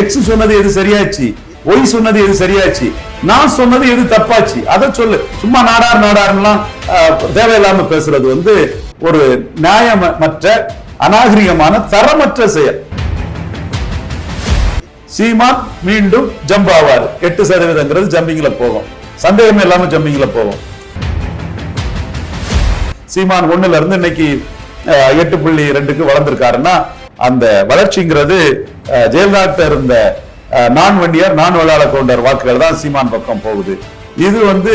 X சொன்னது எது சரியாச்சு? Y சொன்னது எது சரியாச்சு? நான் சொன்னது எது தப்பாச்சு? அதை சொல்லு. சும்மா நாடார் நாடார்லாம் தேவையில்லாம பேசுறது வந்து ஒரு நியாயமற்ற அநாகரிகமான தரமற்ற செயல். சீமான் மீண்டும் ஜம்ப் ஆவார். எட்டு சதவீதங்கிறது ஜம்பிங்ல போகும். சந்தேகமே இல்லாம ஜம்பிங்ல போகும். சீமான் ஒண்ணுல இருந்து இன்னைக்கு எட்டு புள்ளி ரெண்டுக்கு வளர்ந்துருக்காருன்னா அந்த வளர்ச்சிங்கிறது ஜெயலலிதா இருந்த அஹ், நான் வண்டியார் நான் வெள்ளாள கவுண்டர் வாக்குகள் தான் சீமான் பக்கம் போகுது. இது வந்து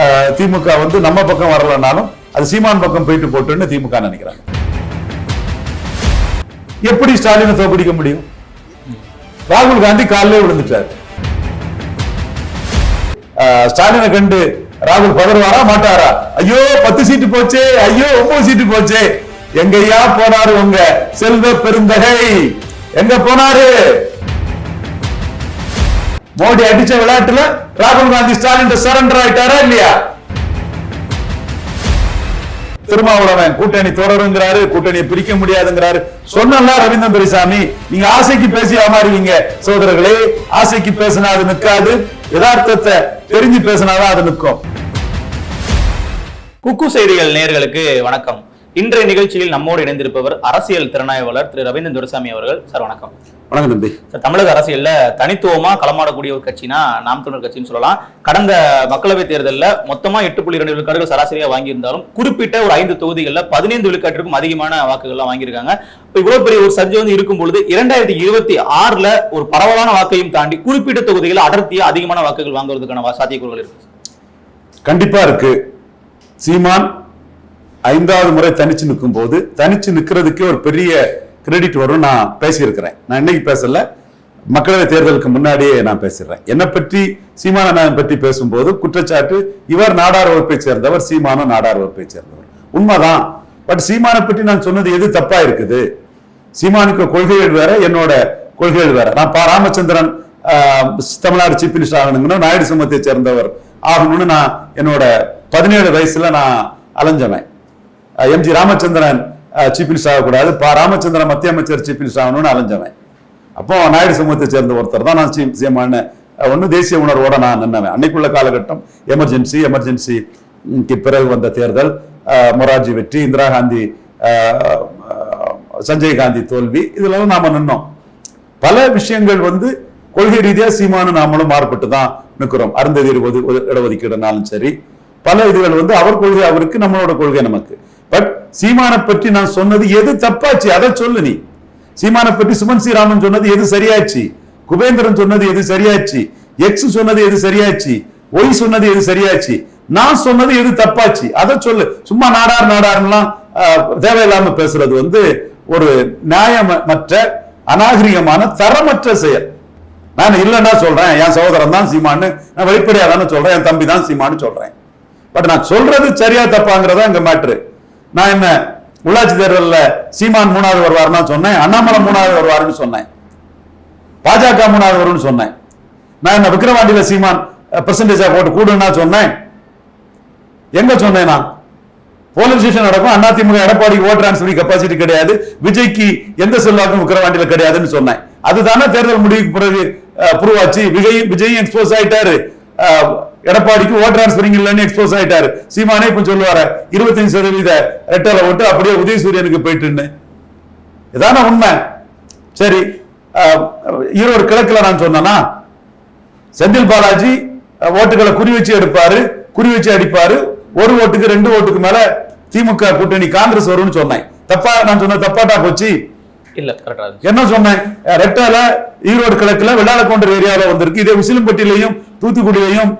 அஹ், திமுக வந்து நம்ம பக்கம் வரலனாலும் அது சீமான் பக்கம் போயிட்டு போட்டுன்னு திமுக நினைக்கிறாங்க. எப்படி ஸ்டாலினை தோப்பிடிக்க முடியும்? ராகுல் காந்தி காலிலே விழுந்துட்டார். ஸ்டாலினை கண்டு ராகுல் பதறுவாரா மாட்டாரா? ஐயோ பத்து சீட்டு போச்சே ஐயோ ஒன்பது சீட்டு போச்சே. எங்கய்யா போனாரு உங்க செல்வ பெருந்தகை. எங்க போனாரு? மோடி அடிச்ச விளையாட்டுல ராகுல் காந்தி ஸ்டாலின் சரண்டர் ஆயிட்டாரா இல்லையா? திருமாவளவன் கூட்டணி தொடருங்கிறாரு கூட்டணியை பிரிக்க முடியாதுங்கிறாரு. சொன்னல ரவீந்திரன் துரைசாமி நீங்க ஆசைக்கு பேசி ஏமாறுவீங்க. சோதரர்களே ஆசைக்கு பேசினா அது நிக்காது. யதார்த்தத்தை தெரிஞ்சு பேசினாதான் அது நிற்கும் குக்கு செய்திகள் நேர்களுக்கு வணக்கம். இன்றைய நிகழ்ச்சியில் நம்மோடு இணைந்திருப்பவர் அரசியல் திறனாய்வாளர் திரு ரவீந்திரன் துரைசாமி அவர்கள். சார் வணக்கம். வணக்கம் தம்பி. சார் தமிழக அரசியல்ல தனித்துவமா களமாடக்கூடிய ஒரு கட்சினா நாம் தமிழர் கட்சின்னு சொல்லலாம். கடந்த மக்களவைத் தேர்தலில் மொத்தமா எட்டு புள்ளி ரெண்டு விழுக்காடுகள் சராசரியா வாங்கியிருந்தாலும் குறிப்பிட்ட ஒரு ஐந்து தொகுதிகளில் பதினைந்து விழுக்காட்டிற்கும் அதிகமான வாக்குகள்லாம் வாங்கியிருக்காங்க. இப்போ இவ்வளவு பெரிய ஒரு சர்ஜை வந்து இருக்கும் பொழுது இரண்டாயிரத்தி இருபத்தி ஆறுல ஒரு பரவலான வாக்கையும் தாண்டி குறிப்பிட்ட தொகுதிகளில் அடர்த்தியா அதிகமான வாக்குகள் வாங்குவதற்கான சாத்தியக்கூறுகள் இருக்கு. கண்டிப்பா இருக்கு. சீமான் ஐந்தாவது முறை தனிச்சு நிற்கும் போது தனிச்சு நிற்கிறதுக்கே ஒரு பெரிய கிரெடிட் வரும் நான் பேசியிருக்கிறேன். நான் இன்னைக்கு பேசல. மக்களவை தேர்தலுக்கு முன்னாடியே நான் பேசிடுறேன். என்னை பற்றி சீமானன் பற்றி பேசும்போது குற்றச்சாட்டு இவர் நாடார் வகுப்பை சேர்ந்தவர் சீமானும் நாடார் வகுப்பை சேர்ந்தவர். உண்மைதான். பட் சீமானை பற்றி நான் சொன்னது எது தப்பா இருக்குது? சீமானுக்கு கொள்கைகள் வேற என்னோட கொள்கைகள் வேற. நான் பா ராமச்சந்திரன் தமிழ்நாடு சீஃப் மினிஸ்டர் ஆகணுங்கன்னா நாயுடு சமூகத்தை சேர்ந்தவர் ஆகணும்னு நான் என்னோட பதினேழு வயசுல நான் அலைஞ்சவன். M G Ramachandran chief minister ஆகக்கூடாது. பா. ராமச்சந்திரன் மத்திய அமைச்சர் சீஃப் மினிஸ்டர் ஆகணும்னு அலைஞ்சவன். அப்போ நாயுடு சமூகத்தை சேர்ந்த ஒருத்தர் தான் நான் சீ- சீமான ஒன்று தேசிய உணர்வோட நான் நின்னவன். அன்னைக்குள்ள காலகட்டம் எமர்ஜென்சி எமர்ஜென்சி பிறகு வந்த தேர்தல். மொராஜி மொரார்ஜி வெற்றி இந்திரா காந்தி சஞ்சய் காந்தி தோல்வி. இதெல்லாம் நாம நின்னோம். பல விஷயங்கள் வந்து கொள்கை ரீதியா சீமானு நாமளும் மாறுபட்டு தான் நிற்கிறோம் அருந்ததி இடஒதுக்கீடுனாலும் சரி. பல இதுகள் வந்து அவர் கொள்கை அவருக்கு நம்மளோட கொள்கை நமக்கு. சீமானை பற்றி நான் சொன்னது எது தப்பாச்சு? அதை சொல்லு நீ. சீமானை பற்றி சுமன் ஸ்ரீராமன் சொன்னது எது சரியாச்சு? குபேந்திரன் சொன்னது எது சரியாச்சு? எக்ஸ் சொன்னது எது சரியாச்சு? ஒய் சொன்னது எது சரியாச்சு? நான் சொன்னது எது தப்பாச்சு? அதை சொல்லு. சும்மா நாடார் நாடார்லாம் தேவையில்லாம பேசுறது வந்து ஒரு நியாயமற்ற அநாகரிகமான தரமற்ற செயல். நான் இல்லைன்னா சொல்றேன் என் சகோதரன் தான் சீமான்னு. நான் வெளிப்படையா தானே சொல்றேன் என் தம்பி தான் சீமான்னு சொல்றேன். பட் நான் சொல்றது சரியா தப்பாங்கிறதா இங்க மேட்ரு நான் என்ன உள்ளாட்சி தேர்தலில் சீமான் மூணாவது வருவார்னா சொன்னேன் அண்ணாமலை மூணாவது வருவாருன்னு சொன்னேன். பாஜக மூணாவது வரும்னு சொன்னேன். நான் என்ன விக்கிரவாண்டியில சீமான் பெர்சன்டேஜா போட்டு கூடுன்னா சொன்னேன். எங்க சொன்னேன்? நான் போலீஸ் ஸ்டேஷன் நடக்கும் அதிமுக எடப்பாடிக்கு ஓட் டிரான்ஸ்பர் கெப்பாசிட்டி கிடையாது. விஜய்க்கு எந்த செல்வாக்கும் விக்கிரவாண்டியில் கிடையாதுன்னு சொன்னேன். அதுதானே தேர்தல் முடிவுக்கு பிறகு ப்ரூவ் ஆச்சு விஜய் விஜய் எக்ஸ்போஸ் ஆயிட்டாரு. எடப்பாடிக்கு ஓட் டிரான்ஸ்பரிங் இல்லைன்னு எக்ஸ்போஸ் ஆயிட்டாரு. சீமானே இப்ப சொல்லுவாரு இருபத்தஞ்சு சதவீத ரெட்டலை ஓட்டு அப்படியே உதயசூரியனுக்கு போயிட்டுன்னு. இதான உண்மை. சரி ஈரோடு கிழக்குல நான் சொன்னேனா? செந்தில் பாலாஜி ஓட்டுகளை குறி வச்சு எடுப்பாரு குறி வச்சு அடிப்பாரு. ஒரு ஓட்டுக்கு ரெண்டு ஓட்டுக்கு மேல திமுக கூட்டணி காங்கிரஸ் வரும்னு சொன்னேன். தப்பா நான் சொன்ன தப்பாட்டா போச்சு? இல்ல என்ன சொன்னேன்? ரெட்டால ஈரோடு கிழக்குல வெள்ளாளக்கவுண்டர் ஏரியாவில் வந்திருக்கு. இதே உசிலம்பட்டியிலையும் தூத்துக்குடியிலையும்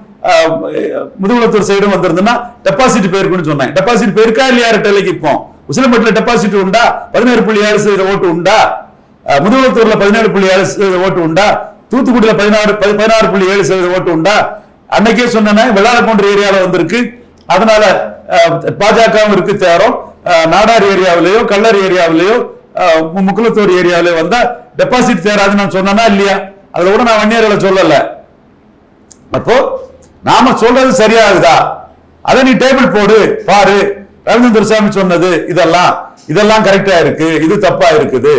முதுகுளத்தூர் சைடும் வந்திருந்ததுன்னா டெபாசிட் போயிருக்குன்னு சொன்னேன் டெபாசிட் போயிருக்கா இல்லையா? ரெட்டலைக்கு இப்போ. உசிலம்பட்டில் டெபாசிட் உண்டா? பதினேழு புள்ளி ஏழு சதவீத ஓட்டு உண்டா? முதுகுளத்தூர்ல பதினேழு புள்ளி ஏழு சதவீத ஓட்டு உண்டா? தூத்துக்குடியில பதினாறு பதி- பதினாறு புள்ளி ஏழு சதவீத ஓட்டு உண்டா? அன்னைக்கே சொன்னேன் வெள்ளாளக்கவுண்டர் ஏரியாவில் வந்திருக்கு. அதனால பாஜகவும் இருக்கு தேரம். நாடார் ஏரியாவிலேயோ கல்லர் ஏரியாவிலேயோ முக்குளத்தூர் ஏரியாவிலேயோ வந்தா டெபாசிட் தேராதுன்னு நான் சொன்னேன்னா இல்லையா? அதுல கூட நான் வன்னியர்களை சொல்லல. அப்போ நாம சொல்றது சரியாகுதா? அதை நீ டேபிள் போடு பாரு. ரவீந்திர சாமி சொன்னது இதெல்லாம் இதெல்லாம் கரெக்டா இருக்கு இது தப்பா இருக்குது.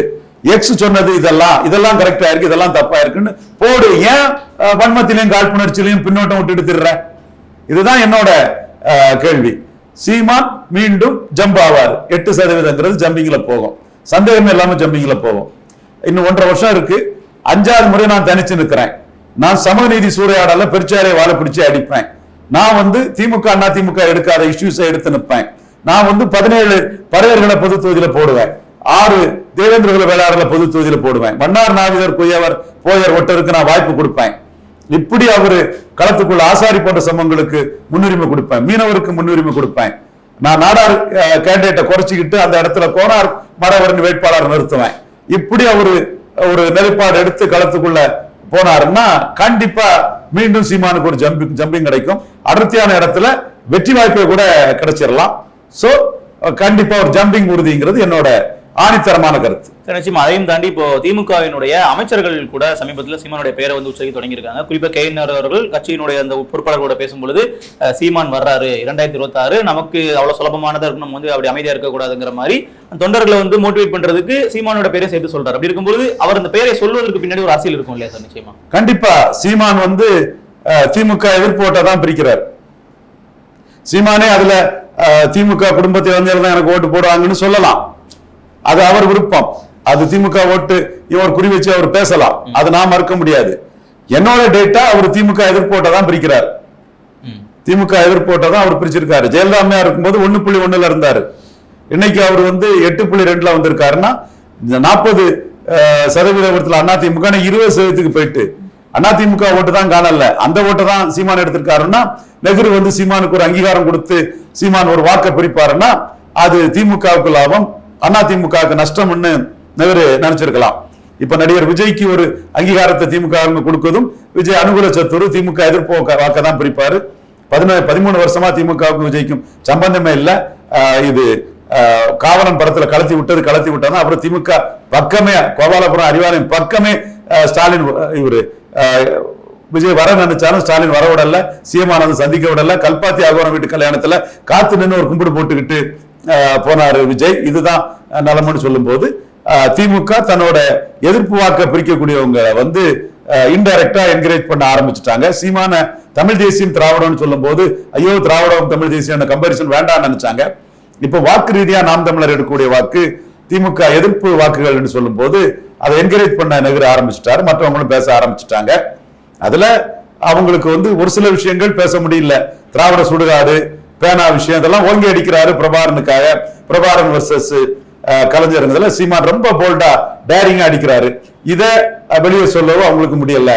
எக்ஸ் சொன்னது இதெல்லாம் இதெல்லாம் கரெக்டா இருக்கு இதெல்லாம் தப்பா இருக்குன்னு போடு. ஏன் வன்மத்திலையும் காழ்ப்புணர்ச்சியிலையும் பின்னோட்டம் விட்டுட்டு திர்ற இதுதான் என்னோட கேள்வி. சீமான் மீண்டும் ஜம்ப் ஆவார் எட்டு சதவீதங்கிறது ஜம்பிங்ல போகும். சந்தேகமே இல்லாம ஜம்பிங்ல போகும். இன்னும் ஒன்றரை வருஷம் இருக்கு. அஞ்சாவது முறை நான் தனிச்சு நிற்கிறேன். நான் சமநீதி சூறையாடல பெருச்சாரை வாழை பிடிச்சி அடிப்பேன். நான் வந்து திமுக அண்ணா திமுக எடுக்காத இஷ்யூஸை எடுத்து நிற்பேன். நான் வந்து பதினேழு பறையர்களை பொது தொகுதியில போடுவேன். ஆறு தேவேந்திரகுல வேளாளர்களை பொது தொகுதியில போடுவேன். மன்னார் நாவிதர் குயவர் போயர் ஒட்டருக்கு நான் வாய்ப்பு கொடுப்பேன். இப்படி அவரு களத்துக்குள்ள ஆசாரி போன்ற சமங்களுக்கு முன்னுரிமை கொடுப்பேன். மீனவருக்கு முன்னுரிமை கொடுப்பேன். நான் நாடார் கேண்டிடேட்டை குறைச்சிக்கிட்டு அந்த இடத்துல கோனார் மடவரன் வேட்பாளர் நிறுத்துவேன். இப்படி அவரு ஒரு நிலைப்பாடு எடுத்து களத்துக்குள்ள போனாருன்னா கண்டிப்பா மீண்டும் சீமானுக்கு ஒரு ஜம்பிங் ஜம்பிங் கிடைக்கும். அடர்த்தியான இடத்துல வெற்றி வாய்ப்பை கூட கிடைச்சிடலாம் சோ கண்டிப்பா ஒரு ஜம்பிங் உறுதிங்கிறது என்னோட ஆணித்தரமான கருத்து. நிச்சயமா அதையும் தாண்டி இப்போ திமுகவினுடைய அமைச்சர்கள் கூட சமீபத்தில் சீமானுடைய பெயரை வந்து உச்சரிக்க தொடங்கியிருக்காங்க. குறிப்பா கே. அவர்கள் கட்சியினுடைய அந்த பொறுப்பாளர்களோட பேசும்பொழுது சீமான் வர்றாரு இரண்டாயிரத்தி இருபத்தாறு நமக்கு அவ்வளவு சுலபமானதா இருக்கும் நம்ம வந்து அப்படி அமைதியா இருக்கக்கூடாதுங்கிற மாதிரி தொண்டர்களை வந்து மோட்டிவேட் பண்றதுக்கு சீமானோட பேரை சேர்த்து சொல்றாரு. அப்படி இருக்கும்போது அவர் அந்த பெயரை சொல்வதற்கு பின்னாடி ஒரு அரசியல் இருக்கும் இல்லையா சார் நிச்சயமா? கண்டிப்பா சீமான் வந்து திமுக எதிர்ப்போட்டை தான் பிரிக்கிறார். சீமானே அதுல திமுக குடும்பத்தை வந்து எனக்கு ஓட்டு போடுவாங்கன்னு சொல்லலாம். அது அவர் விருப்பம். அது திமுக ஓட்டு இவர் குறி வச்சு அவர் பேசலாம். அது நான் மறுக்க முடியாது. என்னோட டேட்டா அவர் திமுக எதிர்ப்போட்டை தான் பிரிக்கிறார். திமுக எதிர்ப்போட்டை தான் அவர் பிரிச்சிருக்காரு. ஜெயலலிதா இருக்கும்போது ஒண்ணு புள்ளி ஒண்ணுல இருந்தாரு. இன்னைக்கு அவர் வந்து எட்டு புள்ளி ரெண்டுல வந்திருக்காருன்னா இந்த நாற்பது சதவீதத்துல அண்ணா திமுக இருபது சதவீதத்துக்கு போயிட்டு அண்ணா திமுக ஓட்டு தான் காணல. அந்த ஓட்டை தான் சீமான் எடுத்திருக்காருன்னா நெஹ்ரு வந்து சீமானுக்கு ஒரு அங்கீகாரம் கொடுத்து சீமான் ஒரு வாக்கை பிரிப்பாருன்னா அது திமுகவுக்கு லாபம் அண்ணா திமுகவுக்கு நஷ்டம்னு நெஹ்ரு நினைச்சிருக்கலாம். இப்ப நடிகர் விஜய்க்கு ஒரு அங்கீகாரத்தை திமுக கொடுக்கதும் கொடுக்கறதும் விஜய் அனுகூல சத்துரு திமுக எதிர்ப்பு வாக்க தான் பிரிப்பாரு. பதினேழு பதிமூணு வருஷமா திமுகவுக்கும் விஜய்க்கும் சம்பந்தமே இல்ல. ஆஹ் இது காவலன் படத்துல கலத்தி விட்டது கலத்தி விட்டது அப்புறம் திமுக பக்கமே கோபாலபுரம் அறிவாலயம் பக்கமே ஸ்டாலின் இவரு ஆஹ் விஜய் வர நினைச்சாலும் ஸ்டாலின் வர விடல சீமானது சந்திக்க விடல கல்பாத்தி ஆகோரம் வீட்டு கல்யாணத்துல காத்து நின்று ஒரு கும்பிடு போட்டுக்கிட்டு போனார் விஜய். இதுதான் நலம்னு சொல்லும்போது திமுக தன்னோட எதிர்ப்பு வாக்க பிரிக்கக்கூடியவங்க வந்து இன்டைரக்டா என்கரேஜ் பண்ண ஆரம்பிச்சுட்டாங்க. சீமான தமிழ் தேசியம் திராவிடம்னு சொல்லும்போது ஐயோ திராவிடம் தமிழ் தேசியம் கம்பாரிசன் வேண்டாம்னு நினைச்சாங்க. இப்ப வாக்கு ரீதியா நாம் தமிழர் எடுக்கக்கூடிய வாக்கு திமுக எதிர்ப்பு வாக்குகள்னு சொல்லும்போது அதை என்கரேஜ் பண்ண நகர ஆரம்பிச்சிட்டாரு. மற்றவங்களும் பேச ஆரம்பிச்சுட்டாங்க. அதுல அவங்களுக்கு வந்து ஒரு சில விஷயங்கள் பேச முடியல. திராவிட சுடுகாடு பேனா விஷயம் இதெல்லாம் ஓங்கி அடிக்கிறாரு பிரபாரனுக்காக பிரபாரன் வர்சஸ் கலைஞருங்கிறதுல சீமான் ரொம்ப போல்டா டேரிங்கா அடிக்கிறாரு. இதை வெளியே சொல்லவும் அவங்களுக்கு முடியல.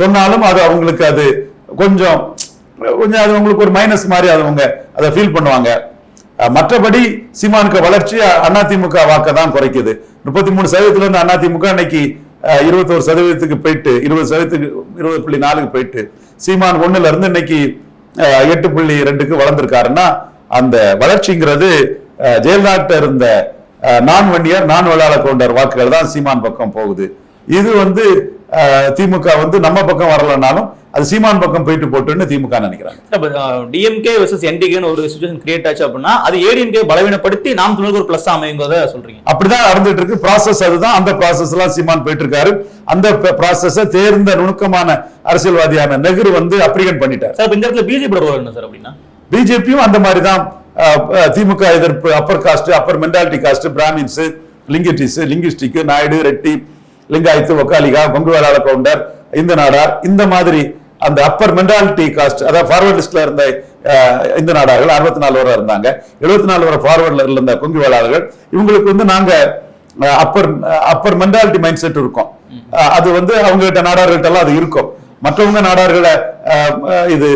சொன்னாலும் அது அவங்களுக்கு அது கொஞ்சம் கொஞ்சம் அது உங்களுக்கு ஒரு மைனஸ் மாதிரி அது அவங்க அதை ஃபீல் பண்ணுவாங்க. மற்றபடி சீமானுக்கு வளர்ச்சி அதிமுக வாக்க தான் குறைக்குது. முப்பத்தி மூணு சதவீதத்துல இருந்து அதிமுக இன்னைக்கு இருபத்தோரு சதவீதத்துக்கு போயிட்டு இருபது சதவீதத்துக்கு இருபது புள்ளி நாலுக்கு போயிட்டு சீமான் ஒண்ணுல இருந்து இன்னைக்கு எட்டு புள்ளி ரெண்டுக்கு வளர்ந்துருக்காருன்னா அந்த வளர்ச்சிங்கிறது அஹ், ஜெயலலிதா இருந்த நான் வண்டியர் நான் வேளாள கவுண்டர் வாக்குகள் தான் சீமான் பக்கம் போகுது. இது வந்து திமுக வந்து நம்ம பக்கம் வரலனாலும் அது சீமான் பக்கம் போயிட்டு போட்டுன்னு திமுக நினைக்கிறாங்க. டிஎம்கே வெர்சஸ் என்டிகேன்னு ஒரு சுச்சுவேஷன் கிரியேட் ஆச்சு அப்படின்னா அது ஏடிஎம்கே பலவீனப்படுத்தி நாம் தமிழுக்கு ஒரு பிளஸ் அமைங்கிறத சொல்றீங்க. அப்படிதான் நடந்துட்டு இருக்கு. ப்ராசஸ் அதுதான். அந்த ப்ராசஸ் எல்லாம் சீமான் போயிட்டு இருக்காரு அந்த ப்ராசஸ தேர்ந்த நுணுக்கமான அரசியல்வாதியான நெஹ்ரு வந்து அப்ரிகன் பண்ணிட்டார். சார் இந்த இடத்துல பிஜேபி என்ன சார் அப்படின்னா? பிஜேபியும் அந்த மாதிரி தான் திமுக எதிர்ப்பு upper caste upper mentality caste Brahmins லிங்கிட்டிஸ் linguistic Naidu Reddy Lingayat Vokkaliga Kongu Vellala Gounder இந்த நாடார் இந்த மாதிரி அந்த அப்பர் மென்டாலிட்டி காஸ்ட் அதாவது ஃபார்வர்ட் லிஸ்ட்ல இருந்த இந்த நாடார்கள் அறுபத்தி நாலு வரை இருந்தாங்க. எழுபத்தி நாலு வரை ஃபார்வர்ட்ல இருந்த கொங்கு வேளாளர்கள் இவங்களுக்கு வந்து நாங்க upper upper mentality mind set இருக்கும். அது வந்து அவங்க கிட்ட நாடார்கள்ட்ட எல்லாம் அது இருக்கும். மற்றவங்க நாடார்களை இது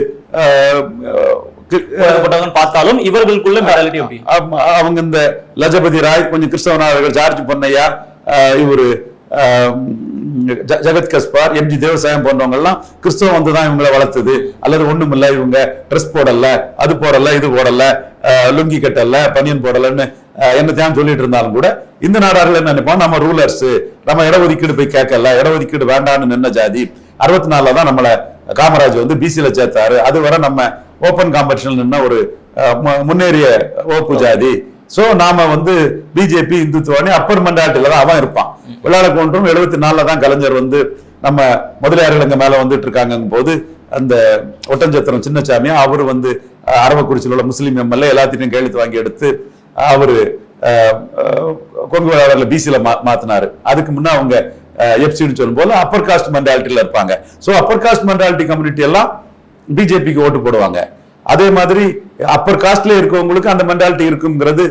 பார்த்தாலும் இவர்களுக்குள்ள அவங்க இந்த லஜபதி ராய் கொஞ்சம் கிறிஸ்தவனாளர்கள் ஜார்ஜ் பொன்னையா இவரு ஜகத் கஸ்பார் எம்ஜி தேவசாயம் போன்றவங்கெல்லாம் கிறிஸ்தவம் வந்து தான் இவங்களை வளர்த்தது. அல்லது ஒன்றும் இல்லை இவங்க ட்ரெஸ் போடல அது போடல இது போடலை லுங்கி கட்டலை பனியன் போடலைன்னு ஆஹ் என்னத்தையும் சொல்லிட்டு இருந்தாலும் கூட இந்த நாடார்கள் என்ன நினைப்போம் நம்ம ரூலர்ஸ் நம்ம இடஒதுக்கீடு போய் கேட்கல இடஒதுக்கீடு வேண்டான்னு நின்ன ஜாதி. அறுபத்தி நாலுல தான் நம்மளை காமராஜ் வந்து பிசியில் சேர்த்தாரு. அது வரை நம்ம ஓப்பன் காம்படிஷன் நின்ன ஒரு முன்னேறிய ஓப்பு ஜாதி. ஸோ நாம வந்து பிஜேபி இந்துத்துவானி அப்பர் மெண்டாலிட்டில தான் அவன் இருப்பான். விளையாட கொன்றும் எழுபத்தி நாலில் தான் கலைஞர் வந்து நம்ம முதலியார்கள் எங்க மேலே வந்துட்டு இருக்காங்க போது அந்த ஒட்டஞ்சத்திரம் சின்னசாமி அவர் வந்து அரவக்குறிச்சியில் உள்ள முஸ்லீம் எம்எல்ஏ எல்லாத்தையும் கையெழுத்து வாங்கி எடுத்து அவர் கொங்கு விளையாடல பிசியில் மா மாத்தினாரு. அதுக்கு முன்னே அவங்க எஃப்சின்னு சொல்லும்போது அப்பர் காஸ்ட் மெண்டாலிட்டியில் இருப்பாங்க. So upper caste mentality community எல்லாம் பிஜேபிக்கு ஓட்டு போடுவாங்க. அதே மாதிரி அப்பர் காஸ்ட்ல இருக்கவங்களுக்கு அந்த மென்டாலிட்டி இருக்குங்கிறது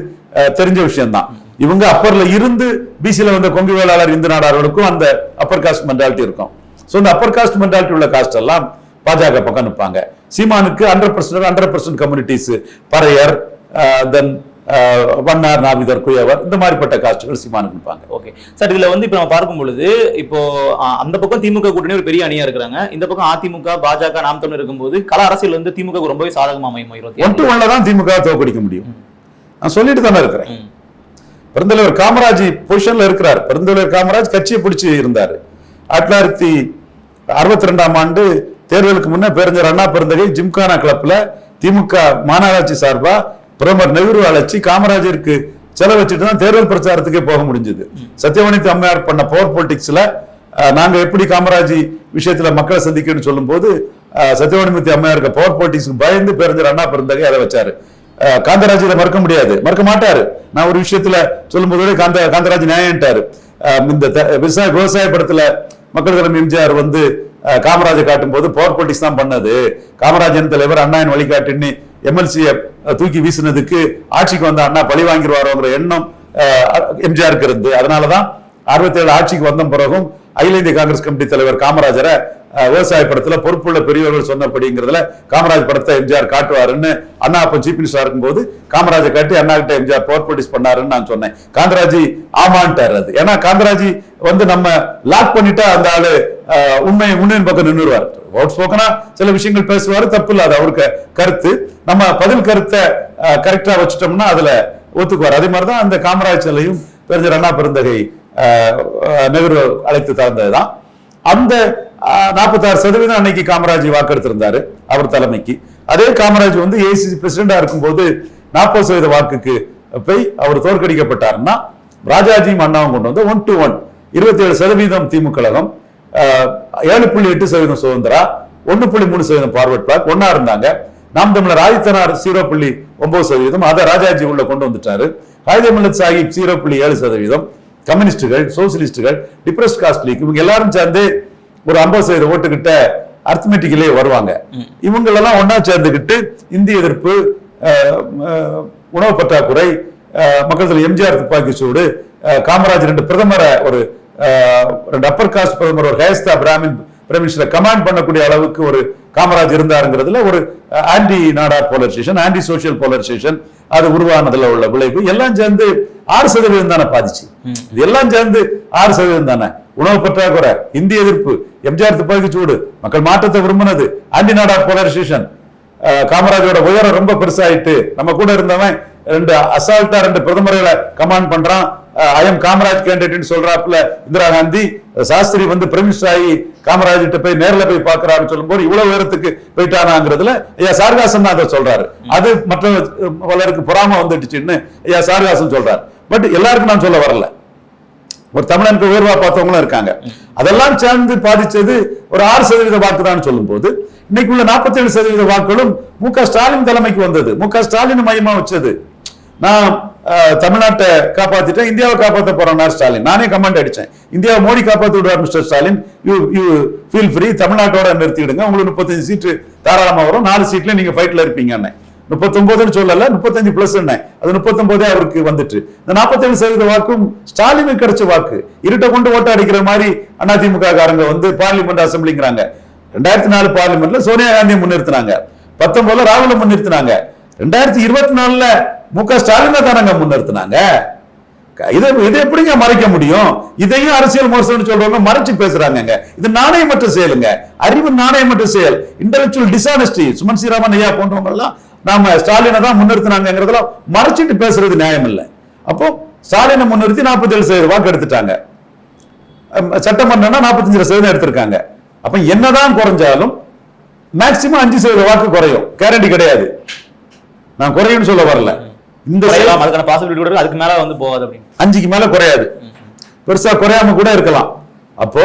தெரிஞ்ச விஷயம்தான். இவங்க அப்பர்ல இருந்து பிசியில வந்த கொங்கு வேளாளர் இந்து நாடார்களுக்கும் அந்த அப்பர் காஸ்ட் மென்டாலிட்டி இருக்கும். ஸோ இந்த அப்பர் காஸ்ட் மென்டாலிட்டி உள்ள காஸ்ட் எல்லாம் பாஜக பக்கம் நிற்பாங்க சீமானுக்கு hundred percent hundred percent communities Paraiyar தென் வண்ணார் நாவிதர் குயவர் இந்த மாதிரிப்பட்ட காஸ்டுகள் சீமானுக்கு நிற்பாங்க ஓகே. சார் இதுல வந்து இப்ப நம்ம பார்க்கும் பொழுது இப்போ அந்த பக்கம் திமுக கூட்டணி ஒரு பெரிய அணியா இருக்கிறாங்க. இந்த பக்கம் அதிமுக பாஜக நாம் தமிழ் இருக்கும்போது கள அரசியல் வந்து திமுக ரொம்பவே சாதகமா அமையும் இருபத்தி ஒன் டு ஒன்ல தான் திமுக தோக்கடிக்க முடியும். நான் சொல்லிட்டு தானே இருக்கிறேன். பெருந்தலைவர் காமராஜ் பொசிஷன்ல இருக்கிறார். பெருந்தலைவர் காமராஜ் கட்சியை பிடிச்சு இருந்தாரு. ஆயிரத்தி தொள்ளாயிரத்தி அறுபத்தி ரெண்டாம் ஆண்டு தேர்தலுக்கு முன்ன பேரஞ்சர் அண்ணா பெருந்தகை ஜிம்கானா கிளப்ல திமுக மாநகராட்சி சார்பா பிரதமர் நெஹ்ரு அழைச்சி காமராஜருக்கு செலவு தான் தேர்தல் பிரச்சாரத்துக்கே போக முடிஞ்சது. சத்யவனித்து அம்மையார் பண்ண பவர் பொலிட்டிக்ஸ்ல நாங்க எப்படி காமராஜ் விஷயத்துல மக்களை சந்திக்கணும்னு சொல்லும்போது அஹ், சத்யவனிமூர்த்தி அம்மையாருக்கு பவர் பொலிட்டிக்ஸ்க்கு பயந்து பேரஞ்சர் அண்ணா பிறந்தகை அதை வச்சாரு. அஹ் காந்தராஜ் இதை மறக்க முடியாது. மறக்க மாட்டாரு. நான் ஒரு விஷயத்துல சொல்லும் போதே காந்த காந்தராஜ் நியாயம்ட்டாரு. இந்த த- விவசாய விவசாய படத்துல மக்கள் தலைமை எம்ஜிஆர் வந்து அஹ், காமராஜை காட்டும் போது பவர் பொலிட்டிக்ஸ் தான் பண்ணது. காமராஜன் தலைவர் அண்ணாயின் வழிகாட்டுன்னு எம்எல்சியை தூக்கி வீசினதுக்கு ஆட்சிக்கு வந்த அண்ணா பழி வாங்கிடுவாரோங்கிற எண்ணம் அஹ், எம்ஜிஆருக்கு இருந்து. அதனாலதான் அறுபத்தி ஏழு ஆட்சிக்கு வந்த பிறகும் அகில இந்திய காங்கிரஸ் கமிட்டி தலைவர் காமராஜரை விவசாய படத்துல பொறுப்புள்ள பெரியவர்கள் சொன்னபடிங்கிறதுல காமராஜ் படத்தை எம்ஜிஆர் காட்டுவாருன்னு அண்ணா அப்ப சீஃப் மினிஸ்டர் இருக்கும்போது காமராஜை காட்டி அண்ணா கிட்ட எம்ஜிஆர் பவர் ப்ரொடியூஸ் பண்ணாருன்னு நான் சொன்னேன். காந்தராஜி ஆமான்ட்டார் அது. ஏன்னா காந்தராஜி வந்து நம்ம லாக் பண்ணிட்டா அந்த ஆளு உண்மை உண்மையின் பக்கம் நின்றுவார் அவுட் ஸ்போக்கனா சில விஷயங்கள் பேசுவாரு தப்பு இல்லாத அது அவருக்கு கருத்து. நம்ம பதில் கருத்தை கரெக்டா வச்சுட்டோம்னா அதுல ஒத்துக்குவார். அதே மாதிரிதான் அந்த காமராஜ் சிலையும் பெருஞ்சர் அண்ணா பெருந்தகை நெஹ்ரு அழைத்து தந்ததுதான் அந்த நாற்பத்தாறு சதவீதம் அன்னைக்கு காமராஜ் வாக்கெடுத்திருந்தாரு அவர் தலைமைக்கு. அதே காமராஜ் வந்து ஏசிசி பிரசிடண்டா இருக்கும்போது நாற்பது சதவீத வாக்குக்கு போய் அவர் தோற்கடிக்கப்பட்டாருன்னா ராஜாஜியும் அண்ணாவும் கொண்டு வந்து ஒன் டு ஒன் இருபத்தி ஏழு சதவீதம் திமுக கழகம் அஹ், ஏழு புள்ளி எட்டு சதவீதம் சுதந்திரா ஒன்னு புள்ளி மூணு சதவீதம் பார்வர்ட் பிளாக் ஒன்னா இருந்தாங்க. நாம் தமிழர் ஆதித்தனார் ஜீரோ புள்ளி ஒன்பது சதவீதம் அதை ராஜாஜி உள்ள கொண்டு வந்துட்டாரு. ஹைதமில்லத் சாஹிப் ஜீரோ புள்ளி ஏழு சதவீதம். கம்யூனிஸ்டுகள் சோசியலிஸ்டுகள் டிப்ரெஸ்ட் காஸ்ட் லீக் இவங்க எல்லாரும் சேர்ந்து ஒரு ஐம்பது சதவீத ஓட்டுக்கிட்ட அர்த்தமெட்டிக்கலே வருவாங்க. இவங்களெல்லாம் ஒன்னா சேர்ந்துக்கிட்டு இந்திய எதிர்ப்பு உணவு பற்றாக்குறை மக்கள் தலைவர் எம்ஜிஆர் துப்பாக்கி சூடு காமராஜ் ரெண்டு பிரதமரை ஒரு ரெண்டு அப்பர் காஸ்ட் பிரதமர் ஒரு ஹேஸ்தா பிராமின் பிரைம் மினிஸ்டரை கமாண்ட் பண்ணக்கூடிய அளவுக்கு ஒரு காமராஜ் இருந்தாருங்கிறதுல ஒரு anti Nadar polarisation anti social polarisation அது உருவானதுல உள்ள விளைவு. எல்லாம் சேர்ந்து ஆறு சதவீதம் தானே பாதிச்சு. இது எல்லாம் சேர்ந்து ஆறு சதவீதம் தானே. உணவு பற்றாக்குறை இந்திய எதிர்ப்பு எம்ஜிஆர் துப்பாக்கி சூடு மக்கள் மாற்றத்தை விரும்பினது ஆன்டி நாடார் போலரைசேஷன் காமராஜோட உயரம் ரொம்ப பெருசாயிட்டு நம்ம கூட இருந்தவன் ரெண்டு அசால்ட்டா ரெண்டு பிரதமர்களை கமாண்ட் பண்றான். ஐஎம் காமராஜ் கேண்டிடேட் சொல்றாப்புல இந்திரா காந்தி சாஸ்திரி வந்து பிரமிஷாயி ஆகி காமராஜ் கிட்ட போய் நேர்ல போய் பாக்குறாருன்னு சொல்லும்போது இவ்வளவு உயரத்துக்கு போயிட்டானாங்கிறதுல ஐயா சாரகாசன் தான் அதை சொல்றாரு. அது மற்ற பலருக்கு பொறாம வந்துடுச்சுன்னு ஐயா சாரகாசன் சொல்றாரு. பட் எல்லாருக்கும் நான் சொல்ல வரல. ஒரு தமிழனுக்கு உயர்வா பார்த்தவங்களும் இருக்காங்க. அதெல்லாம் சேர்ந்து பாதிச்சது ஒரு ஆறு சதவீத வாக்கு தான் சொல்லும் போது இன்னைக்கு உள்ள 47% சதவீத வாக்குகளும் மு க ஸ்டாலின் தலைமைக்கு வந்தது. மு க ஸ்டாலின் மையமா வச்சது. நான் தமிழ்நாட்டை காப்பாற்றிட்டேன் இந்தியாவை காப்பாற்ற போறேன்னா ஸ்டாலின். நானே கமெண்ட் அடித்தேன் இந்தியாவை மோடி காப்பாற்றி விடுவார் mister Stalin. You you feel free தமிழ்நாட்டோட நிறுத்திவிடுங்க உங்களுக்கு முப்பத்தஞ்சு சீட்டு தாராளமாக வரும். நாலு சீட்ல நீங்க ஃபைட்டில் இருப்பீங்க முப்பத்தொன்பதுன்னு சொல்லல முப்பத்தஞ்சு பிளஸ் என்ன அது முப்பத்தொன்பதே அவருக்கு வந்துட்டு. இந்த நாற்பத்தேழு சதவீத வாக்கும் ஸ்டாலினுக்கு கிடைச்ச வாக்கு. இருட்டை கொண்டு ஓட்ட அடிக்கிற மாதிரி அதிமுக காரங்க வந்து பார்லிமெண்ட் அசம்பிளிங்கிறாங்க ரெண்டாயிரத்தி நாலு பார்லிமெண்ட்ல சோனியா காந்தியை முன்னிறுத்தினாங்க. பத்தொன்பதுல ராகுல முன்னிறுத்தினாங்க. ரெண்டாயிரத்தி இருபத்தி நாலுல மு க ஸ்டாலினை தானங்க முன்னிறுத்தினாங்க. இதை இதை எப்படிங்க மறைக்க முடியும்? இதையும் அரசியல் மோசம்னு சொல்றவங்க மறைச்சு பேசுறாங்க இது நாணயமற்ற செயலுங்க. அறிவு நாணயமற்ற செயல். இன்டலெக்சுவல் டிசானஸ்டி சுமன் சீராமன் ஐயா போன்றவங்க எல்லாம் நாம ஸ்டாலினை தான் முன்னிறுத்தினாங்கிறதெல்லாம் மறைச்சிட்டு பேசுறது நியாயம் இல்லை அப்போ ஸ்டாலினை முன்னிறுத்தி நாற்பத்தி ஏழு சதவீத வாக்கு எடுத்துட்டாங்க. சட்டமன்றம்னா நாற்பத்தஞ்சு சதவீதம் எடுத்திருக்காங்க. அப்ப என்னதான் குறைஞ்சாலும் மேக்சிமம் அஞ்சு சதவீத வாக்கு குறையும். கேரண்டி கிடையாது. நான் குறையும்னு சொல்ல வரல. இந்த அதுக்கான பாசிபிலிட்டி கூட அதுக்கு மேல வந்து போகாது அப்படின்னு அஞ்சுக்கு மேல குறையாது. பெருசா குறையாம கூட இருக்கலாம். அப்போ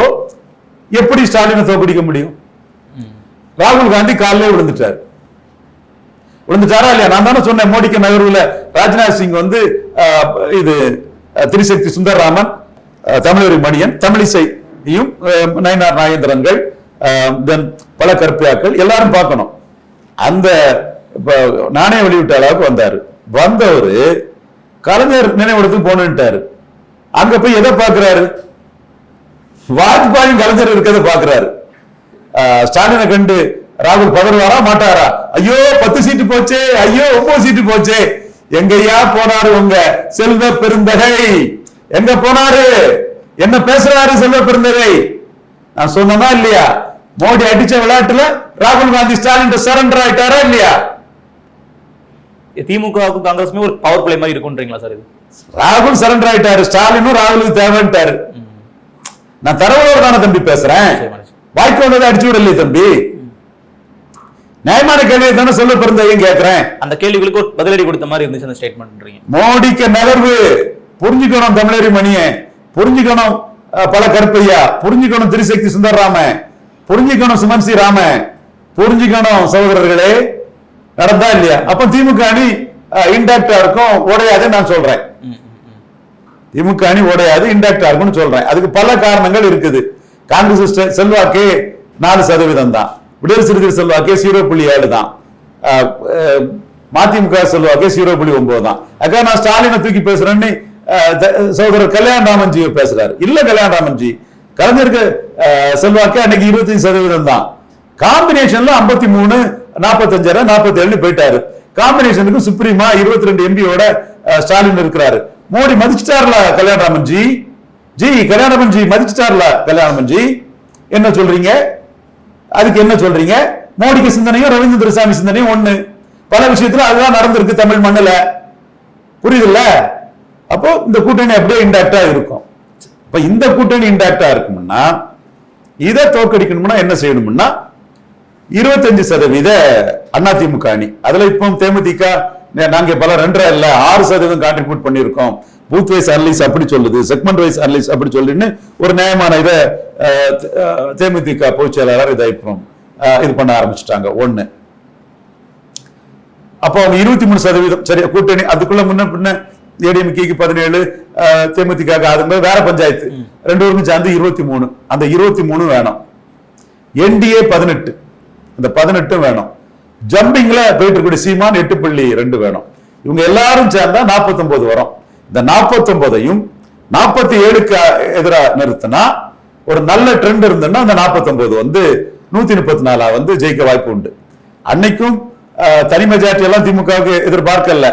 எப்படி ஸ்டாலினை தோக்கடிக்க முடியும்? ராகுல் காந்தி காலையிலே விழுந்துட்டார். விழுந்துட்டாரா இல்லையா? நான் தானே சொன்னேன் மோடிக்கு நகர்வுல ராஜ்நாத் சிங் வந்து இது திரிசக்தி சுந்தரராமன் தமிழரி மணியன் தமிழிசையும் நயினார் நாகேந்திரன்கள் தென் பல கற்பியாக்கள் எல்லாரும் பார்க்கணும். அந்த இப்போ நானே வெளியிட்ட அளவுக்கு வந்தாரு. வந்தவர் கலைஞர் நினைவிடத்துக்கு போனுட்டாரு அங்க போய் எதை பார்க்கிறாரு? வாஜ்பாயும் கலைஞர் இருக்கிறத பாக்குறாரு ஆஹ் ஸ்டாலினை கண்டு ராகுல் பதறுவாரா மாட்டாரா? ஐயோ பத்து சீட்டு போச்சே ஐயோ ஒன்பது சீட்டு போச்சே. எங்கய்யா போனாரு உங்க செல்வ பெருந்தகை? எங்க போனாரு? என்ன பேசுறாரு செல்வ பெருந்தகை? நான் சொன்னதா இல்லையா? மோடி அடிச்ச விளையாட்டுல ராகுல் காந்தி ஸ்டாலின் சரண்டர் ஆயிட்டாரா இல்லையா? திமுகவுக்கும் காங்கிரஸுமே ஒரு பவர் பிளே மாதிரி இருக்குன்றீங்களா சார் இது? ராகுல் சரண்டர் ஆயிட்டாரு ஸ்டாலினும் ராகுலுக்கு தேவைன்ட்டாரு. நான் தரவுகளோட தானே தம்பி பேசுறேன். வாய்க்கு வந்ததை அடிச்சு விடலையே தம்பி. நியாயமான கேள்வியை தானே சொல்ல பிறந்தையும் கேட்கிறேன் அந்த கேள்விகளுக்கு ஒரு பதிலடி கொடுத்த மாதிரி இருந்துச்சு அந்த ஸ்டேட்மெண்ட்ன்றீங்க மோடிக்கு நகர்வு. புரிஞ்சுக்கணும் தமிழரி மணியை. புரிஞ்சுக்கணும் பல கருப்பையா. புரிஞ்சுக்கணும் திரிசக்தி சுந்தரராம புரிஞ்சுக்கணும் சுமன் சி ராம புரிஞ்சுக்கணும் சகோதரர்களே நடந்தா இல்லையா? அப்ப திமுக அணி இன்டாக்டா இருக்கும் உடையாதுன்னு நான் சொல்றேன். திமுக அணி உடையாது இன்டாக்டா இருக்கும்னு சொல்றேன். அதுக்கு பல காரணங்கள் இருக்குது. காங்கிரஸ் செல்வாக்கே நாலு சதவீதம் தான். விடுதலை சிறுத்தை செல்வாக்கே ஜீரோ புள்ளி ஏழு தான். மதிமுக செல்வாக்கே ஜீரோ புள்ளி ஒன்பது தான். அக்கா நான் ஸ்டாலினை தூக்கி பேசுறேன்னு சகோதரர் கல்யாண ராமன்ஜி பேசுறாரு. இல்ல கல்யாண ராமன்ஜி கலைஞருக்கு செல்வாக்கு அன்னைக்கு இருபத்தஞ்சு சதவீதம் தான். காம்பினேஷன்ல ஐம்பத்தி மூணு நாற்பத்தஞ்சாயிரம் நாற்பத்தி ஏழு போயிட்டாரு காம்பினேஷனுக்கு சுப்ரீமா இருபத்தி ரெண்டு எம்பியோட ஸ்டாலின் இருக்கிறாரு. மோடி மதிச்சிட்டார்ல கல்யாணராமன் ஜி? ஜி கல்யாணராமன் ஜி மதிச்சிட்டார்ல கல்யாணராமன் ஜி? என்ன சொல்றீங்க? அதுக்கு என்ன சொல்றீங்க? மோடிக்கு சிந்தனையும் ரவீந்திர துரைசாமி சிந்தனையும் ஒண்ணு. பல விஷயத்துல அதுதான் நடந்திருக்கு தமிழ் மண்ணுல. புரியுதுல்ல? அப்போ இந்த கூட்டணி அப்படியே இன்டாக்டா இருக்கும். இப்ப இந்த கூட்டணி இன்டாக்டா இருக்கும்னா இதை தோக்கடிக்கணும்னா என்ன செய்யணும்னா இருபத்தஞ்சு சதவீத அதிமுக அணி. அதுல இப்போ தேமுதிக நாங்க பல ரெண்டரை இல்ல ஆறு சதவீதம் கான்ட்ரிபியூட் பண்ணியிருக்கோம். பூத் வைஸ் அனலிஸ் அப்படி சொல்லுது செக்மெண்ட் வைஸ் அனலிஸ் அப்படி சொல்லுன்னு ஒரு நியாயமான இதை தேமுதிக பொதுச் செயலாளர் இதை இப்போ இது பண்ண ஆரம்பிச்சிட்டாங்க. ஒண்ணு. அப்போ அவங்க இருபத்தி மூணு சதவீதம் சரி கூட்டணி அதுக்குள்ள முன்ன பின்ன ஏடிஎம்கேக்கு பதினேழு தேமுதிக அது மாதிரி வேற பஞ்சாயத்து. ரெண்டு பேருக்கும் சேர்ந்து இருபத்தி மூணு. அந்த இருபத்தி மூணு வேணும். என்டிஏ பதினெட்டு. அந்த பதினெட்டும் வேணும். ஜம்பிங்ல போயிட்டு இருக்கக்கூடிய சீமான் எட்டு புள்ளி ரெண்டு வேணும். இவங்க எல்லாரும் சேர்ந்தா 49 வரும். இந்த 49ஐயும் நாற்பத்தி ஏழுக்கு எதிரா நிறுத்தினா ஒரு நல்ல ட்ரெண்ட் இருந்ததுன்னா அந்த 49 வந்து நூத்தி முப்பத்தி நாலா வந்து ஜெயிக்க வாய்ப்பு உண்டு. அன்னைக்கும் தனி மெஜாரிட்டி எல்லாம் திமுகவுக்கு எதிர்பார்க்கல.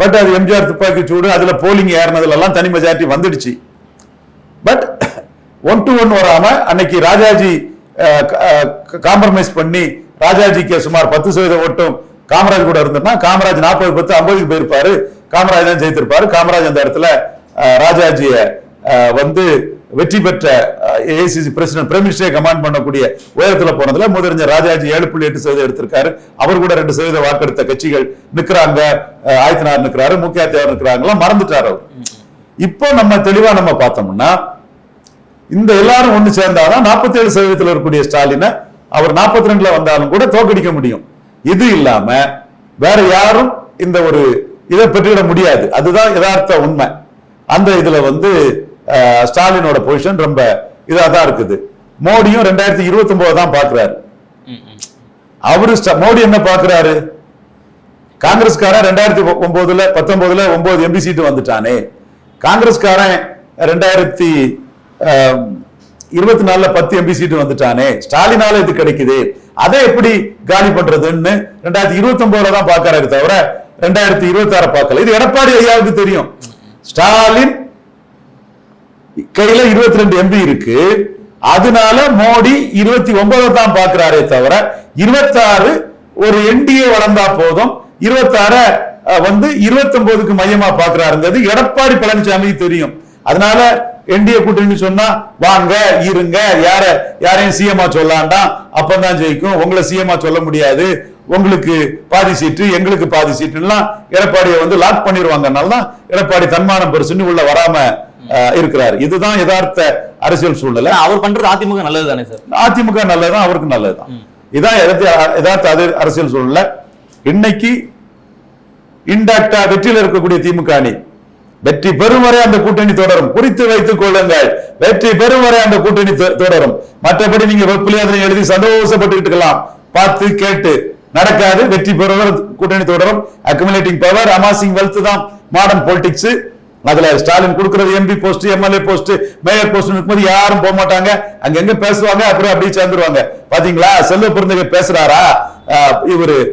பட் அது எம்ஜிஆர் துப்பாக்கி சூடு அதுல போலிங் ஏறினதுல எல்லாம் தனி மெஜாரிட்டி வந்துடுச்சு. பட் ஒன் டு ஒன் வராம அன்னைக்கு ராஜாஜி காம்ப்ரமைஸ் பண்ணி ராஜாஜிக்கு சுமார் பத்து சதவீத ஓட்டும் காமராஜ் கூட இருந்ததுன்னா காமராஜ் நாற்பது பத்து ஐம்பதுக்கு போயிருப்பாரு. காமராஜ் தான் ஜெயித்திருப்பாரு. காமராஜ் அந்த இடத்துல ராஜாஜிய அஹ், வந்து வெற்றி பெற்ற ஏசிசி பிரசிடன்ட் பிரைம் மினிஸ்டரே கமாண்ட் பண்ணக்கூடிய உயரத்துல போனதுல முதலமைச்சர் ராஜாஜி ஏழு புள்ளி எட்டு சதவீதம் எடுத்திருக்காரு. அவர் கூட ரெண்டு சதவீத வாக்கெடுத்த கட்சிகள் நிக்கிறாங்க. அஹ், ஆயத்தனார் நிக்கிறாரு முக்கிய தேவர் நிக்கிறாங்களாம் மறந்துட்டார் அவர். இப்போ நம்ம தெளிவா நம்ம பார்த்தோம்னா இந்த எல்லாரும் ஒண்ணு சேர்ந்தாதான் 47% ஏழு சதவீதத்தில் இருக்கக்கூடிய ஸ்டாலினை அவர் 42 ரெண்டுல வந்தாலும் கூட தோக்கடிக்க முடியும். இது இல்லாம வேற யாரும் இந்த ஒரு இதை பெற்றுவிட முடியாது. அதுதான் யதார்த்த உண்மை. அந்த இதுல வந்து ஸ்டாலினோட பொசிஷன் ரொம்ப இதா தான் இருக்குது. மோடியும் ரெண்டாயிரத்தி இருபத்தி ஒன்பது தான் பாக்குறாரு. அவரு மோடி என்ன பாக்குறாரு? காங்கிரஸ்காரன் ரெண்டாயிரத்தி ஒன்பதுல பத்தொன்பதுல ஒன்பது எம்பி சீட்டு வந்துட்டானே. காங்கிரஸ்காரன் ரெண்டாயிரத்தி இருபத்தி நாலுல பத்து எம்பி சீட்டு வந்துட்டானே. ஸ்டாலினால இது கிடைக்குது. அதை எப்படி காலி பண்றதுன்னு ரெண்டாயிரத்தி இருபத்தி ஒன்பதுல தான் பாக்குறாரு தவிர ரெண்டாயிரத்தி இருபத்தி ஆறு பார்க்கல. இது எடப்பாடி ஐயாவுக்கு தெரியும். ஸ்டாலின் கையில இருபத்தி ரெண்டு எம்பி இருக்கு. அதனால மோடி இருபத்தி ஒன்பதை தான் பாக்குறாரே தவிர இருபத்தாறு ஒரு என்டிஏ வளர்ந்தா போதும். இருபத்தாற வந்து இருபத்தி ஒன்பதுக்கு மையமா பாக்குறாருங்கிறது எடப்பாடி பழனிசாமிக்கு தெரியும். அதனால என்டிஏ கூட்டணி சொன்னா வாங்க இருங்க யார யாரையும் சிஎம்ஆ சொல்லாண்டாம். அப்பதான் ஜெயிக்கும். உங்களை சிஎம்ஆ சொல்ல முடியாது. உங்களுக்கு பாதி சீட்டு எங்களுக்கு பாதி சீட்டுலாம் எடப்பாடியை வந்து லாக் பண்ணிடுவாங்கனால தான் எடப்பாடி தன்மானம் பெருசுன்னு உள்ள வராம இருக்கிறார். இதுதான் யதார்த்த அரசியல் சூழ்நிலை. அவர் பண்றது அதிமுக நல்லது தானே சார்? அதிமுக நல்லதுதான் அவருக்கு நல்லதுதான். இதான் யதார்த்த அரசியல் சூழ்நிலை. இன்னைக்கு இன்டாக்டா வெற்றியில் இருக்கக்கூடிய திமுக அணி. வெற்றி பெறும் வரை அந்த கூட்டணி தொடரும். குறித்து வைத்துக் கொள்ளுங்கள். வெற்றி பெறும் வரை அந்த கூட்டணி தொ- தொடரும். மற்றபடி நீங்க வெப்பிலே அதனை எழுதி சந்தோஷப்பட்டுக்கிட்டு பார்த்து கேட்டு. நடக்காது. வெற்றி பெறுவர் கூட்டணி தொடரும். அக்குமுலேட்டிங் பவர் அமாசிங் வெல்த் தான் மாடர்ன் பொலிட்டிக்ஸ் அதுல ஸ்டாலின் கொடுக்கறது MP post MLA post mayor post இருக்கும்போது யாரும் போக மாட்டாங்க. அங்கங்க பேசுவாங்க. அப்புறம் அப்படியே சேர்ந்துருவாங்க. பாத்தீங்களா? செல்வ பிறந்தக பேசுறாரா? இவரு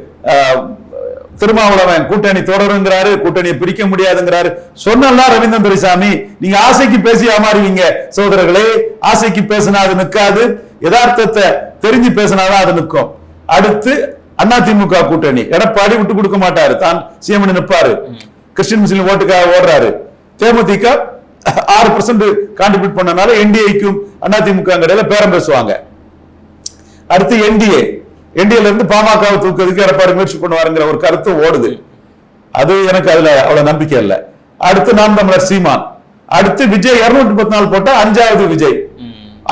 திருமாவளவன் கூட்டணி தொடருங்கிறாரு கூட்டணியை பிரிக்க முடியாதுங்கிறாரு. சொன்னலாம் ரவீந்திரன் துரைசாமி நீங்க ஆசைக்கு பேசி ஏமாறுவீங்க சோதரர்களே ஆசைக்கு பேசினா அது நிற்காது யதார்த்தத்தை தெரிஞ்சு பேசினாதான் அது நிற்கும் அடுத்து அதிமுக கூட்டணி. எடப்பாடி விட்டு கொடுக்க மாட்டாரு. தான் சிஎம் நிற்பாரு. கிறிஸ்டின் முஸ்லீம் ஓட்டுக்காக ஓடுறாரு. தேமுதிக ஆறு பர்சன்ட் கான்ட்ரிபியூட் பண்ணனால என்டிஏக்கும் அதிமுக இடையில பேரம் பேசுவாங்க. அடுத்து என்டிஏ என்டிஏல இருந்து பாமகவை தூக்குறதுக்கு எடப்பாடி முயற்சி பண்ணுவாருங்கிற ஒரு கருத்து ஓடுது. அது எனக்கு அதுல அவ்வளவு நம்பிக்கை இல்ல. அடுத்து நாம் தமிழர் சீமான். அடுத்து விஜய் 234 பத்தி நாலு போட்டா அஞ்சாவது விஜய்.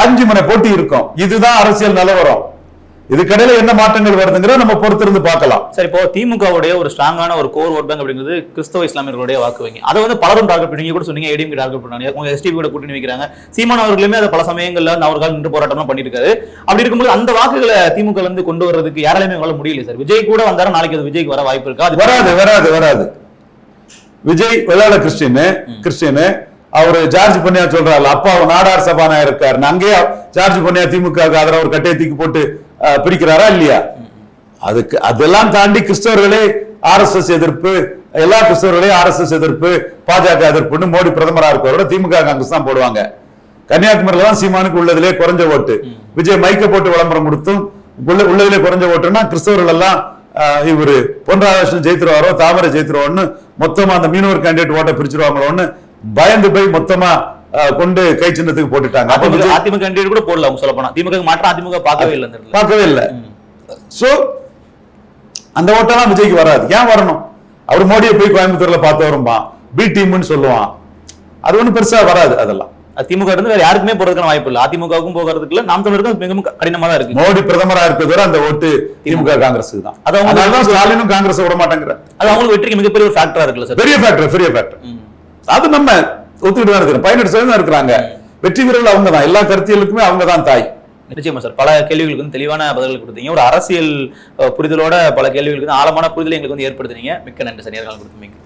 அஞ்சு முனை போட்டி இருக்கும். இதுதான் அரசியல் நிலவரம். இதுக்கடையில என்ன மாற்றங்கள் வருதுங்கிற நம்ம பொறுத்திருந்து பார்க்கலாம். சார் இப்போ திமுகவுடைய ஒரு ஸ்ட்ராங்கான ஒரு கோர் ஓட் பேங்க் அப்படிங்கிறது கிறிஸ்தவ இஸ்லாமியர்களுடைய வாக்கு வங்கி. அதை வந்து பலரும் டார்கெட் பண்ணி கூட சொன்னீங்க ஏடிஎம் டார்கெட் பண்ணாங்க. உங்க எஸ்டிபி கூட கூட்டணி வைக்கிறாங்க. சீமான் அவர்களுமே அதை பல சமயங்கள்ல அவர்கள் நின்று போராட்டம்லாம் பண்ணிருக்காரு அப்படி இருக்கும்போது அந்த வாக்குகளை திமுக இருந்து கொண்டு வர்றதுக்கு யாராலையுமே உங்களால முடியல சார். விஜய் கூட வந்தாரா? நாளைக்கு அது விஜய்க்கு வர வாய்ப்பு இருக்கா? அது வராது வராது வராது. விஜய் வெள்ளாள கிறிஸ்டின் கிறிஸ்டின் அவரு ஜார்ஜ் பொன்னியா சொல்றாரு அப்பா நாடார் சபாநாயகர் இருக்காரு அங்கேயே ஜார்ஜ் பொன்னியா திமுக ஆதரவு ஒரு கட்டையை தூக்கி போட்டு அஹ், பிரிக்கிறாரா இல்லையா? அதுக்கு அதெல்லாம் தாண்டி கிறிஸ்தவர்களே ஆர்எஸ்எஸ் எதிர்ப்பு எல்லா கிறிஸ்தவர்களையும் ஆர்எஸ்எஸ் எதிர்ப்பு பாஜக எதிர்ப்புன்னு மோடி பிரதமராக இருக்கிறவரோட திமுக காங்கிரஸ் தான் போடுவாங்க. கன்னியாகுமரியில தான் சீமானுக்கு உள்ளதிலே குறைஞ்ச ஓட்டு. விஜய் மைக்க போட்டு விளம்பரம் கொடுத்தும் உள்ள உள்ளதிலே குறைஞ்ச ஓட்டுன்னா கிறிஸ்தவர்கள் எல்லாம் ஆஹ், இவரு பொன் ராதாகிருஷ்ணன் ஜெயித்துருவாரோ தாமரை ஜெயித்துருவோன்னு மொத்தமா அந்த மீனவர் கேண்டிடேட் ஓட்டை பிரிச்சிருவாங்களோன்னு பயந்து போய் மொத்தமா கொண்டு கை சின்னத்துக்கு போட்டுட்டாங்க. அதிமுக கூட போடல அவங்க சொல்ல போனா திமுக மாற்றம் அதிமுக பார்க்கவே இல்லை. பார்க்கவே இல்லை. சோ அந்த ஓட்டெல்லாம் விஜய்க்கு வராது. ஏன் வரணும்? அவர் மோடியை போய் கோயம்புத்தூர்ல பார்த்து வரும்பா. பி டீம்னு சொல்லுவான். அது ஒண்ணும் பெருசா வராது அதெல்லாம். அது திமுக இருந்து வேற யாருக்குமே போறதுக்கான வாய்ப்பு இல்லை. அதிமுகவுக்கும் போகிறதுக்கு நாம் தமிழருக்கும் மிகவும் கடினமா தான் இருக்கு. மோடி பிரதமரா இருக்கிறது அந்த ஓட்டு திமுக காங்கிரஸுக்கு தான். அது அவங்க- ஸ்டாலினும் காங்கிரஸ் விட மாட்டேங்கிற அது அவங்களுக்கு வெற்றிக்கு மிகப்பெரிய ஒரு ஃபேக்டரா இருக்குல்ல சார். பெரிய ஃபேக்டர் பெரிய ஃபேக்டர் அது நம்ம ஒத்துக்கிட்டு தான் இருக்கிறோம். பதினெட்டு சதவீதம் தான் இருக்கிறாங்க. வெற்றி வீரர்கள் அவங்க தான் எல்லா கருத்தியலுக்குமே அவங்க தான் தாய். நிச்சயமா சார். பல கேள்விகளுக்கு வந்து தெளிவான பதில்கள் கொடுத்தீங்க. ஒரு அரசியல் புரிதலோட பல கேள்விகளுக்கு வந்து ஆழமான புரிதலை எங்களுக்கு வந்து ஏற்படுத்துனீங்க. மிக்க நன்றி சார். நேர்காலம் கொடுத்தமைக்கு.